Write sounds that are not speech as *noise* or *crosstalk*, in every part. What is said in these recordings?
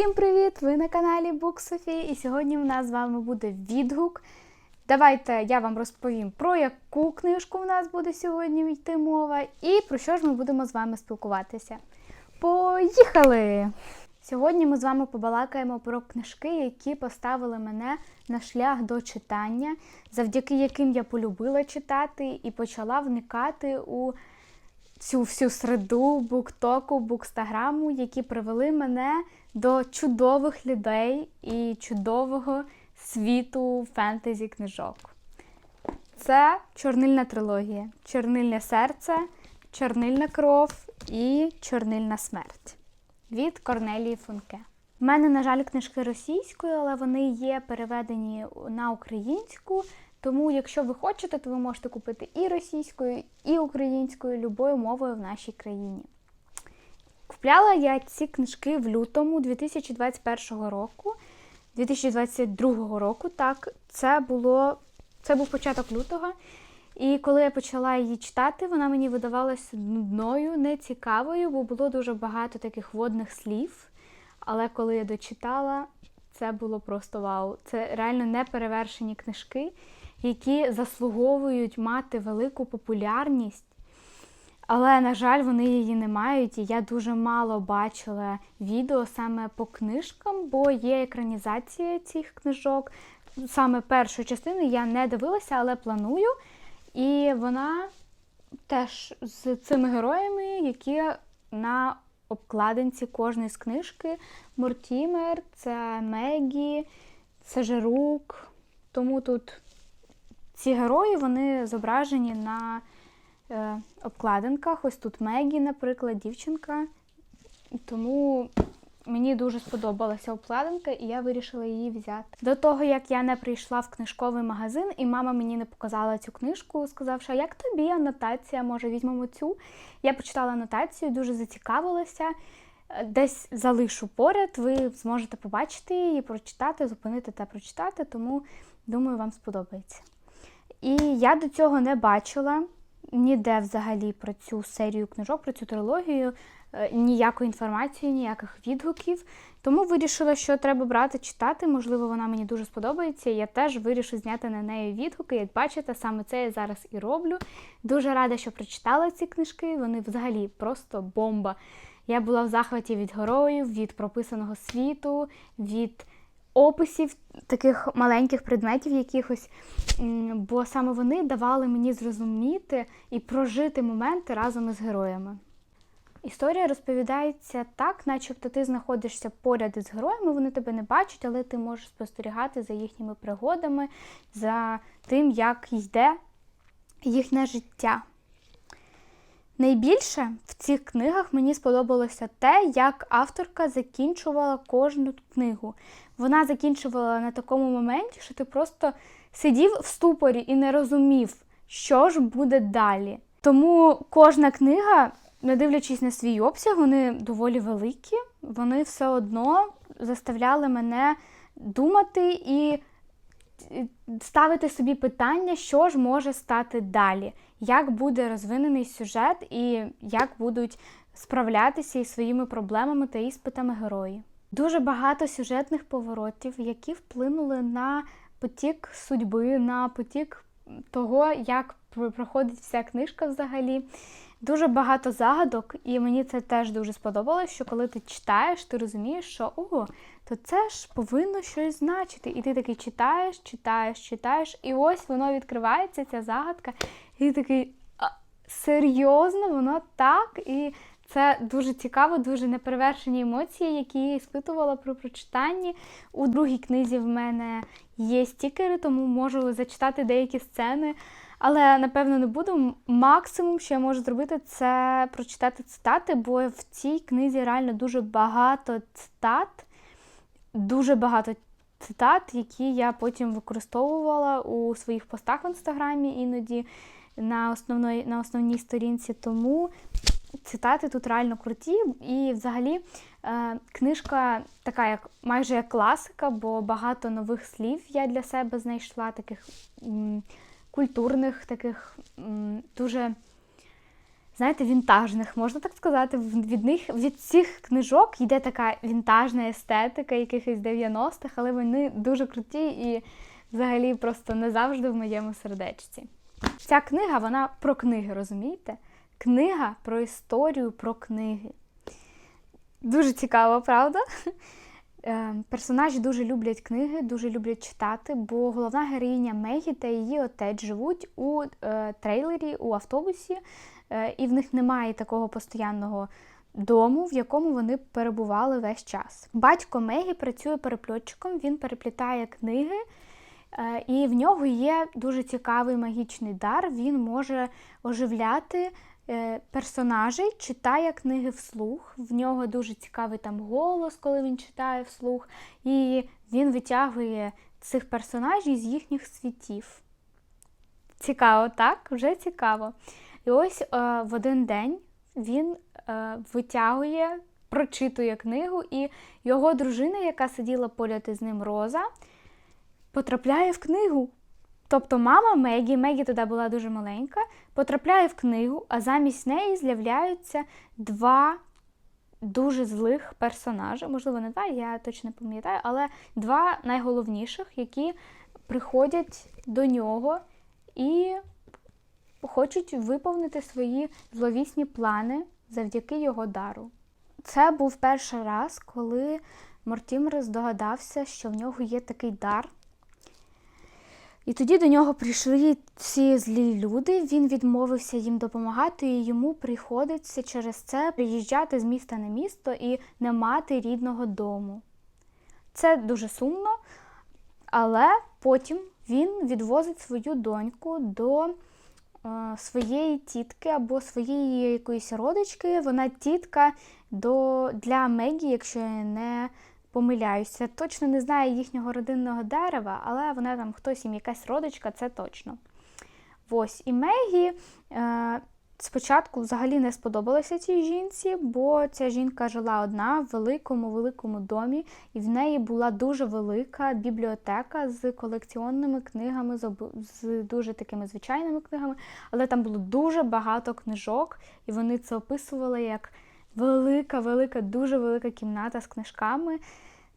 Всім привіт! Ви на каналі Бук Софі, і сьогодні у нас з вами буде відгук. Давайте я вам розповім про яку книжку у нас буде сьогодні йти мова, і про що ж ми будемо з вами спілкуватися. Поїхали! Сьогодні ми з вами побалакаємо про книжки, які поставили мене на шлях до читання, завдяки яким я полюбила читати і почала вникати у цю всю среду буктоку, букстаграму, які привели мене до чудових людей і чудового світу фентезі книжок. Це чорнильна трилогія, чорнильне серце, чорнильна кров і чорнильна смерть від Корнелії Функе. У мене, на жаль, книжки російською, але вони є переведені на українську. Тому, якщо ви хочете, то ви можете купити і російською, і українською, любою мовою в нашій країні. Купляла я ці книжки в лютому 2021 року, 2022 року. Так, це було це був початок лютого. І коли я почала її читати, вона мені видавалася нудною, нецікавою, бо було дуже багато таких водних слів. Але коли я дочитала, це було просто вау. Це реально неперевершені книжки, які заслуговують мати велику популярність. Але, на жаль, вони її не мають, і я дуже мало бачила відео саме по книжкам, бо є екранізація цих книжок. Саме першу частину я не дивилася, але планую. І вона теж з цими героями, які на обкладинці кожної з книжки. Мортімер, це Мегі, це Жерук. Тому тут ці герої вони зображені на обкладинках. Ось тут Мегі, наприклад, дівчинка. Тому мені дуже сподобалася обкладинка, і я вирішила її взяти. До того, як я не прийшла в книжковий магазин, і мама мені не показала цю книжку, сказавши, як тобі анотація, може, візьмемо цю. Я почитала анотацію, дуже зацікавилася. Десь залишу поряд, ви зможете побачити її, прочитати, зупинити та прочитати, тому думаю, вам сподобається. І я до цього не бачила ніде взагалі про цю серію книжок, про цю трилогію, ніякої інформації, ніяких відгуків. Тому вирішила, що треба брати, читати. Можливо, вона мені дуже сподобається. Я теж вирішу зняти на неї відгуки. Як бачите, саме це я зараз і роблю. Дуже рада, що прочитала ці книжки. Вони взагалі просто бомба. Я була в захваті від героїв, від прописаного світу, від описів таких маленьких предметів якихось, бо саме вони давали мені зрозуміти і прожити моменти разом із героями. Історія розповідається так, начебто ти знаходишся поряд із героями, вони тебе не бачать, але ти можеш спостерігати за їхніми пригодами, за тим, як йде їхнє життя. Найбільше в цих книгах мені сподобалося те, як авторка закінчувала кожну книгу. Вона закінчувала на такому моменті, що ти просто сидів в ступорі і не розумів, що ж буде далі. Тому кожна книга, не дивлячись на свій обсяг, вони доволі великі, вони все одно заставляли мене думати і ставити собі питання, що ж може стати далі, як буде розвинений сюжет і як будуть справлятися із своїми проблемами та іспитами герої. Дуже багато сюжетних поворотів, які вплинули на потік судьби, на потік того, як проходить вся книжка взагалі. Дуже багато загадок, і мені це теж дуже сподобалось, що коли ти читаєш, ти розумієш, що ого, то це ж повинно щось значити. І ти такий читаєш, читаєш, читаєш, і ось воно відкривається, ця загадка, і ти такий серйозно, воно так. І це дуже цікаво, дуже неперевершені емоції, які я іспитувала при прочитанні. У другій книзі в мене є стікери, тому можу зачитати деякі сцени. Але, напевно, не буду. Максимум, що я можу зробити, це прочитати цитати, бо в цій книзі реально дуже багато цитат, дуже багато цитат, які я потім використовувала у своїх постах в інстаграмі, іноді на основної, на основній сторінці. Тому цитати тут реально круті. І взагалі е, книжка така, як майже як класика, бо багато нових слів я для себе знайшла, таких культурних, таких дуже знаєте, вінтажних, можна так сказати. Від них від цих книжок йде така вінтажна естетика якихось 90-х, але вони дуже круті і взагалі просто не завжди в моєму сердечці. Ця книга, вона про книги, розумієте? Книга про історію про книги. Дуже цікаво, правда? Е, Персонажі дуже люблять книги, дуже люблять читати, бо головна героїня Мегі та її отець живуть у е, трейлері, у автобусі, е, і в них немає такого постоянного дому, в якому вони перебували весь час. Батько Мегі працює перепльотчиком, він переплітає книги. І в нього є дуже цікавий магічний дар. Він може оживляти персонажей, читає книги вслух. В нього дуже цікавий там голос, коли він читає вслух, і він витягує цих персонажів з їхніх світів. Цікаво, так? Вже цікаво. І ось е, в один день він е, витягує, прочитує книгу, і його дружина, яка сиділа поряд із ним Роза, потрапляє в книгу. Тобто мама Мегі, Мегі тоді була дуже маленька, потрапляє в книгу, а замість неї з'являються два дуже злих персонажі. Можливо, не два, я точно не пам'ятаю, але два найголовніших, які приходять до нього і хочуть виповнити свої зловісні плани завдяки його дару. Це був перший раз, коли Мортімер здогадався, що в нього є такий дар. І тоді до нього прийшли ці злі люди. Він відмовився їм допомагати, і йому приходиться через це приїжджати з міста на місто і не мати рідного дому. Це дуже сумно, але потім він відвозить свою доньку до е, своєї тітки або своєї якоїсь родички. Вона тітка до, для Мегі, якщо я не помиляюся. Точно не знаю їхнього родинного дерева, але вона там хтось їм якась родичка, це точно. Ось, і Мегі е, спочатку взагалі не сподобалося цій жінці, бо ця жінка жила одна в великому-великому домі, і в неї була дуже велика бібліотека з колекціонними книгами, з, з дуже такими звичайними книгами, але там було дуже багато книжок, і вони це описували як велика, велика, дуже велика кімната з книжками.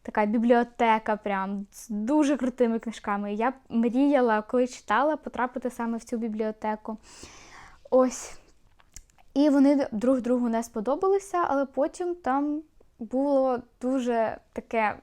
Така бібліотека, прям з дуже крутими книжками. Я мріяла, коли читала, потрапити саме в цю бібліотеку. Ось. І вони друг другу не сподобалися, але потім там було дуже таке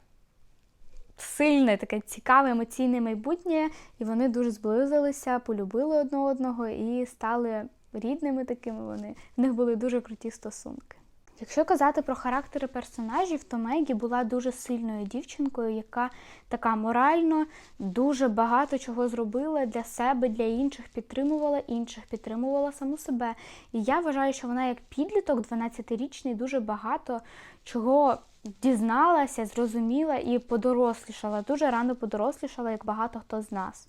сильне, таке цікаве емоційне майбутнє, і вони дуже зблизилися, полюбили одне одного і стали рідними такими вони. В них були дуже круті стосунки. Якщо казати про характери персонажів, то Мегі була дуже сильною дівчинкою, яка така морально дуже багато чого зробила для себе, для інших, підтримувала інших, підтримувала саму себе. І я вважаю, що вона як підліток, 12-річний, дуже багато чого дізналася, зрозуміла і подорослішала. Дуже рано подорослішала, як багато хто з нас.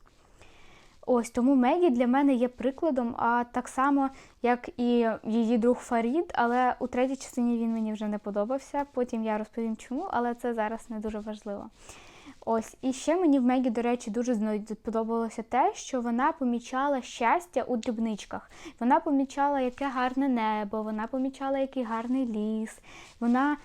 Ось тому Мегі для мене є прикладом, а так само, як і її друг Фарід, але у третій частині він мені вже не подобався. Потім я розповім чому, але це зараз не дуже важливо. Ось, і ще мені в Мегі, до речі, дуже сподобалося те, що вона помічала щастя у дрібничках. Вона помічала, яке гарне небо, вона помічала, який гарний ліс. Вона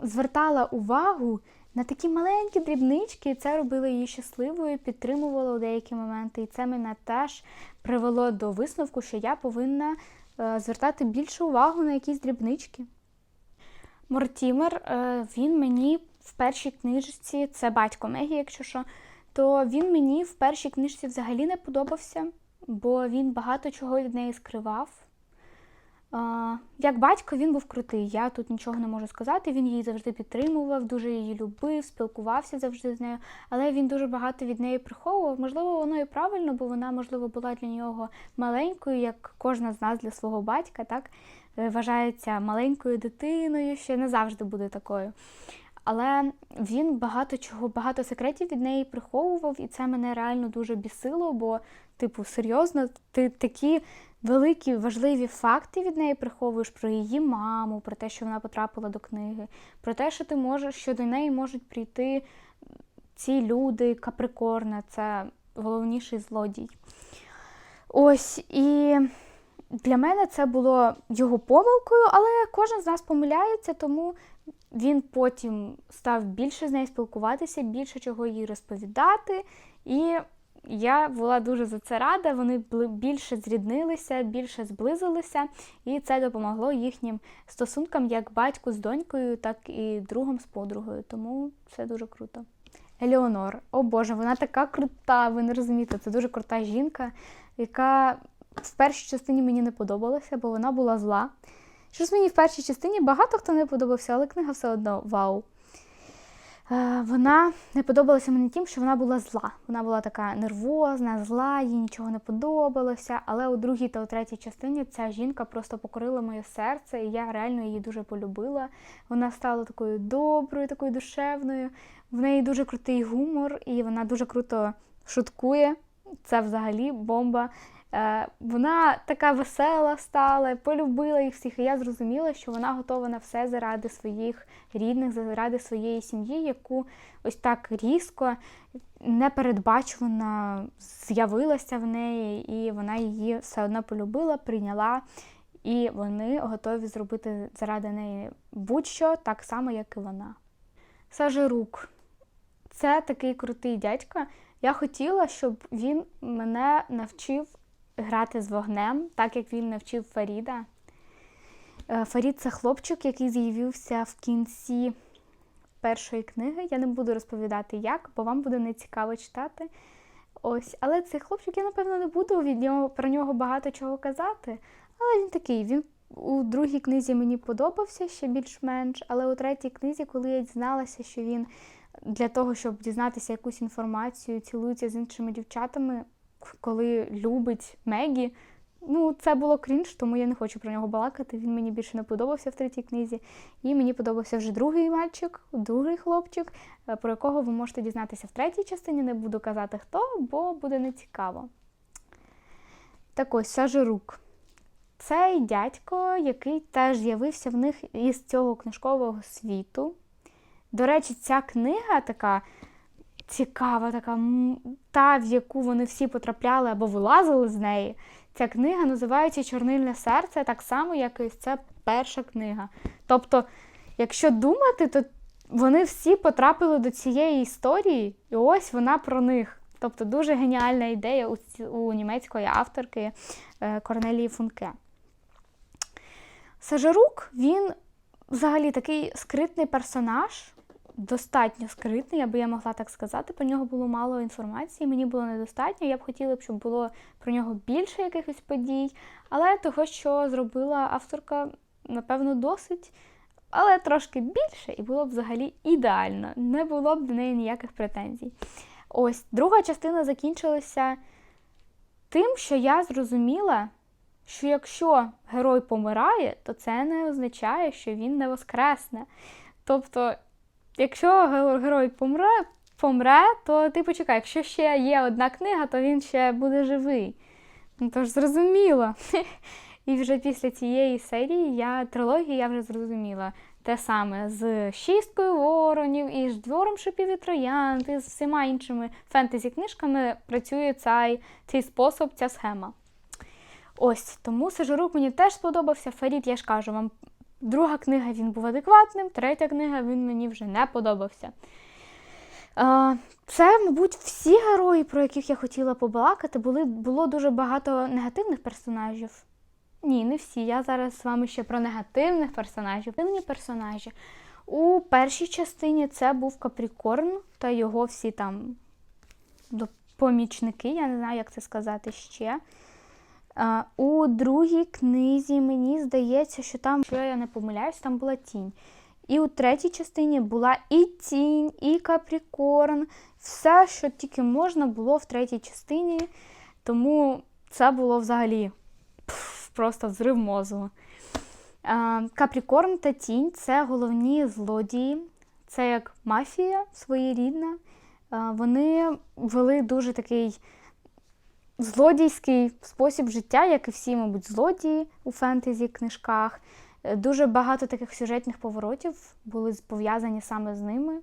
звертала увагу на такі маленькі дрібнички, це робило її щасливою, підтримувало у деякі моменти. І це мене теж привело до висновку, що я повинна е, звертати більше увагу на якісь дрібнички. Мортімер, е, він мені в першій книжці, це батько Мегі, якщо що, то він мені в першій книжці взагалі не подобався, бо він багато чого від неї скривав. Як батько він був крутий, я тут нічого не можу сказати. Він її завжди підтримував, дуже її любив, спілкувався завжди з нею, але він дуже багато від неї приховував. Можливо, воно і правильно, бо вона, можливо, була для нього маленькою, як кожна з нас для свого батька, так е, вважається маленькою дитиною, ще не завжди буде такою. Але він багато чого, багато секретів від неї приховував, і це мене реально дуже бісило, бо, типу, серйозно, ти такі великі важливі факти від неї приховуєш про її маму, про те, що вона потрапила до книги, про те, що ти можеш, що до неї можуть прийти ці люди, Каприкорна, це головніший злодій. Ось і для мене це було його помилкою, але кожен з нас помиляється, тому він потім став більше з нею спілкуватися, більше чого їй розповідати. І я була дуже за це рада. Вони більше зріднилися, більше зблизилися, і це допомогло їхнім стосункам як батьку з донькою, так і другом з подругою. Тому це дуже круто. Елеонор, о Боже, вона така крута, ви не розумієте, це дуже крута жінка, яка в першій частині мені не подобалася, бо вона була зла. Щось мені в першій частині багато хто не подобався, але книга все одно вау. Е, Вона не подобалася мені тим, що вона була зла. Вона була така нервозна, зла, їй нічого не подобалося. Але у другій та у третій частині ця жінка просто покорила моє серце, і я реально її дуже полюбила. Вона стала такою доброю, такою душевною. В неї дуже крутий гумор, і вона дуже круто шуткує. Це взагалі бомба. Е, Вона така весела стала, полюбила їх всіх. І я зрозуміла, що вона готова на все заради своїх рідних, заради своєї сім'ї, яку ось так різко, непередбачувано з'явилася в неї, і вона її все одно полюбила, прийняла. І вони готові зробити заради неї будь-що так само, як і вона. Сажирук. Це такий крутий дядько. Я хотіла, щоб він мене навчив грати з вогнем, так як він навчив Фаріда. Е, Фарід це хлопчик, який з'явився в кінці першої книги. Я не буду розповідати як, бо вам буде нецікаво читати. Ось, але цей хлопчик, я напевно не буду від нього про нього багато чого казати. Але він такий. Він у другій книзі мені подобався ще більш-менш, але у третій книзі, коли я дізналася, що він для того, щоб дізнатися якусь інформацію, цілується з іншими дівчатами, коли любить Мегі. Ну, це було крінж, тому я не хочу про нього балакати. Він мені більше не подобався в третій книзі. І мені подобався вже другий мальчик, другий хлопчик, е, про якого ви можете дізнатися в третій частині. Не буду казати хто, бо буде нецікаво. Так ось Сажирук. Цей дядько, який теж з'явився в них із цього книжкового світу. До речі, ця книга така цікава, така та, в яку вони всі потрапляли або вилазили з неї. Ця книга називається Чорнильне серце, так само, як і це перша книга. Тобто, якщо думати, то вони всі потрапили до цієї історії, і ось вона про них. Тобто дуже геніальна ідея у, у німецької авторки е, Корнелії Функе. Сажарук, він взагалі такий скритний персонаж, достатньо скритний, аби я могла так сказати. Про нього було мало інформації, мені було недостатньо. Я б хотіла, щоб було про нього більше якихось подій, але того, що зробила авторка, напевно, досить. Але трошки більше, і було б взагалі ідеально. Не було б до неї ніяких претензій. Ось друга частина закінчилася тим, що я зрозуміла, що якщо герой помирає, то це не означає, що він не воскресне. Тобто, якщо герой помре, помре, то ти почекай, якщо ще є одна книга, то він ще буде живий. Ну то ж зрозуміло. *laughs* І вже після цієї серії я трилогії я вже зрозуміла те саме з шісткою воронів, і з двором шипів і троянд, і з всіма іншими фентезі-книжками працює цей, цей спосіб, ця схема. Ось тому Сажирук мені теж сподобався. Фарід, я ж кажу вам, друга книга він був адекватним, третя книга він мені вже не подобався. Це, мабуть, всі герої, про яких я хотіла побалакати, були, було дуже багато негативних персонажів. Ні, не всі. Я зараз з вами ще про негативних персонажів. Негативні персонажі. У першій частині це був Капрікорн та його всі там помічники, я не знаю, як це сказати ще. У другій книзі мені здається, що там, що я не помиляюсь, там була тінь. І у третій частині була і тінь, і Капрікорн. Все, що тільки можна було в третій частині. Тому це було взагалі пф, просто взрив мозку. Капрікорн та тінь це головні злодії. Це як мафія своєрідна. Вони вели дуже такий злодійський спосіб життя, як і всі, мабуть, злодії у фентезі книжках. Е, Дуже багато таких сюжетних поворотів були пов'язані саме з ними.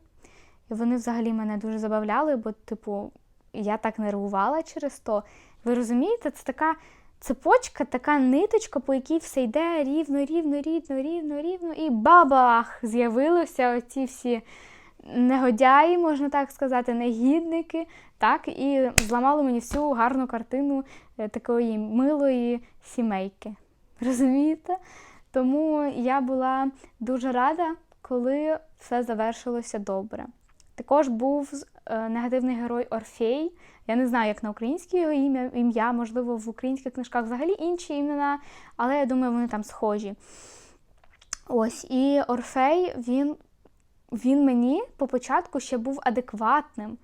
І вони взагалі мене дуже забавляли, бо, типу, я так нервувала через то. Ви розумієте, це така цепочка, така ниточка, по якій все йде рівно, рівно, рівно, рівно, рівно, і бабах! З'явилися оці всі негодяї, можна так сказати, негідники, так, і зламали мені всю гарну картину е, такої милої сімейки. *laughs* Розумієте? Тому я була дуже рада, коли все завершилося добре. Також був е, негативний герой Орфей. Я не знаю, як на українське його ім'я, ім'я, можливо, в українських книжках взагалі інші імена, але я думаю, вони там схожі. Ось, і Орфей, він, він мені по початку ще був адекватним.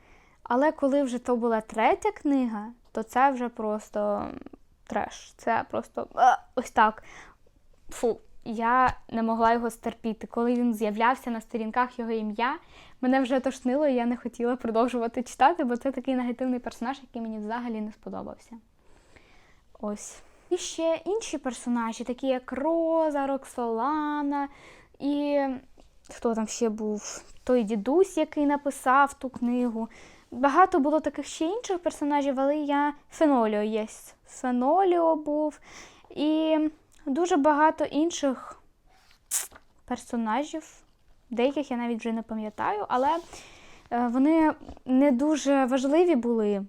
Але коли вже то була третя книга, то це вже просто треш. Це просто ось так. Фу, я не могла його стерпіти. Коли він з'являвся на сторінках його ім'я, мене вже тошнило, і я не хотіла продовжувати читати, бо це такий негативний персонаж, який мені взагалі не сподобався. Ось. І ще інші персонажі, такі як Роза, Роксолана і хто там ще був? Той дідусь, який написав ту книгу. Багато було таких ще інших персонажів, але я Феноліо є. Феноліо був. І дуже багато інших персонажів. Деяких я навіть вже не пам'ятаю, але е, вони не дуже важливі були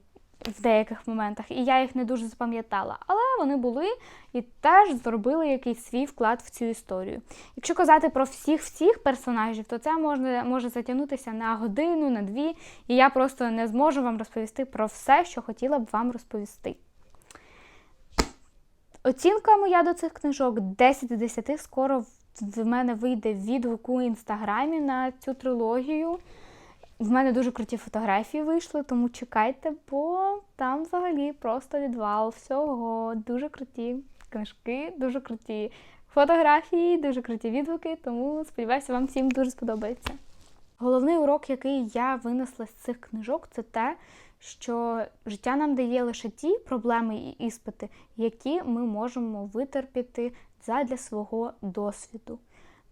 в деяких моментах, і я їх не дуже запам'ятала. Але вони були і теж зробили якийсь свій вклад в цю історію. Якщо казати про всіх-всіх персонажів, то це можна, може затягнутися на годину, на дві, і я просто не зможу вам розповісти про все, що хотіла б вам розповісти. Оцінка моя до цих книжок 10 з 10. Скоро в- мене вийде відгук у інстаграмі на цю трилогію. В мене дуже круті фотографії вийшли, тому чекайте, бо там взагалі просто відвал всього. Дуже круті книжки, дуже круті фотографії, дуже круті відгуки, тому сподіваюся, вам всім дуже сподобається. Головний урок, який я винесла з цих книжок, це те, що життя нам дає лише ті проблеми і іспити, які ми можемо витерпіти задля свого досвіду.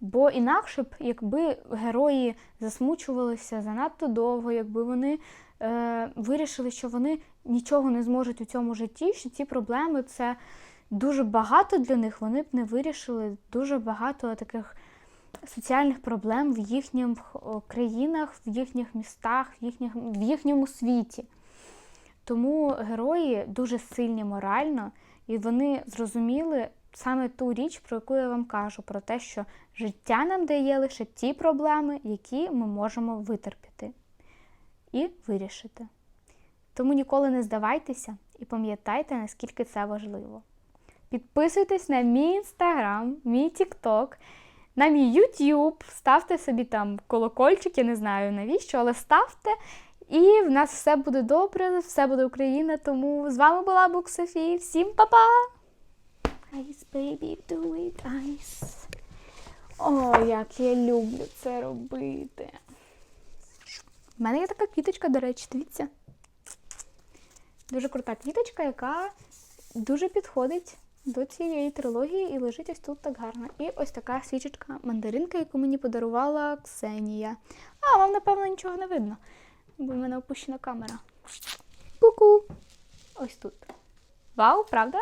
Бо інакше б, якби герої засмучувалися занадто довго, якби вони е, вирішили, що вони нічого не зможуть у цьому житті, що ці проблеми це дуже багато для них, вони б не вирішили дуже багато таких соціальних проблем в їхніх країнах, в їхніх містах, в, їхніх, в їхньому світі. Тому герої дуже сильні морально, і вони зрозуміли саме ту річ, про яку я вам кажу, про те, що життя нам дає лише ті проблеми, які ми можемо витерпіти і вирішити. Тому ніколи не здавайтеся і пам'ятайте, наскільки це важливо. Підписуйтесь на мій інстаграм, мій тікток, на мій YouTube, ставте собі там колокольчик, я не знаю навіщо, але ставте. І в нас все буде добре, все буде Україна. Тому з вами була Бук Софі. Всім па-па! Ice, baby, do it, ice. О, як я люблю це робити. У мене є така квіточка, до речі, дивіться. Дуже крута квіточка, яка дуже підходить до цієї трилогії і лежить ось тут так гарно. І ось така свічечка мандаринка, яку мені подарувала Ксенія. А, вам, напевно, нічого не видно, бо в мене опущена камера. Ку-ку! Ось тут. Вау, правда?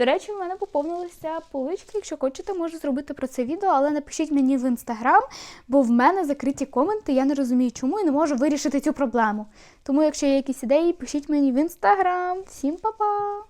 До речі, в мене поповнилися полички. Якщо хочете, можу зробити про це відео, але напишіть мені в інстаграм, бо в мене закриті коменти, я не розумію, чому і не можу вирішити цю проблему. Тому, якщо є якісь ідеї, пишіть мені в інстаграм. Всім па-па!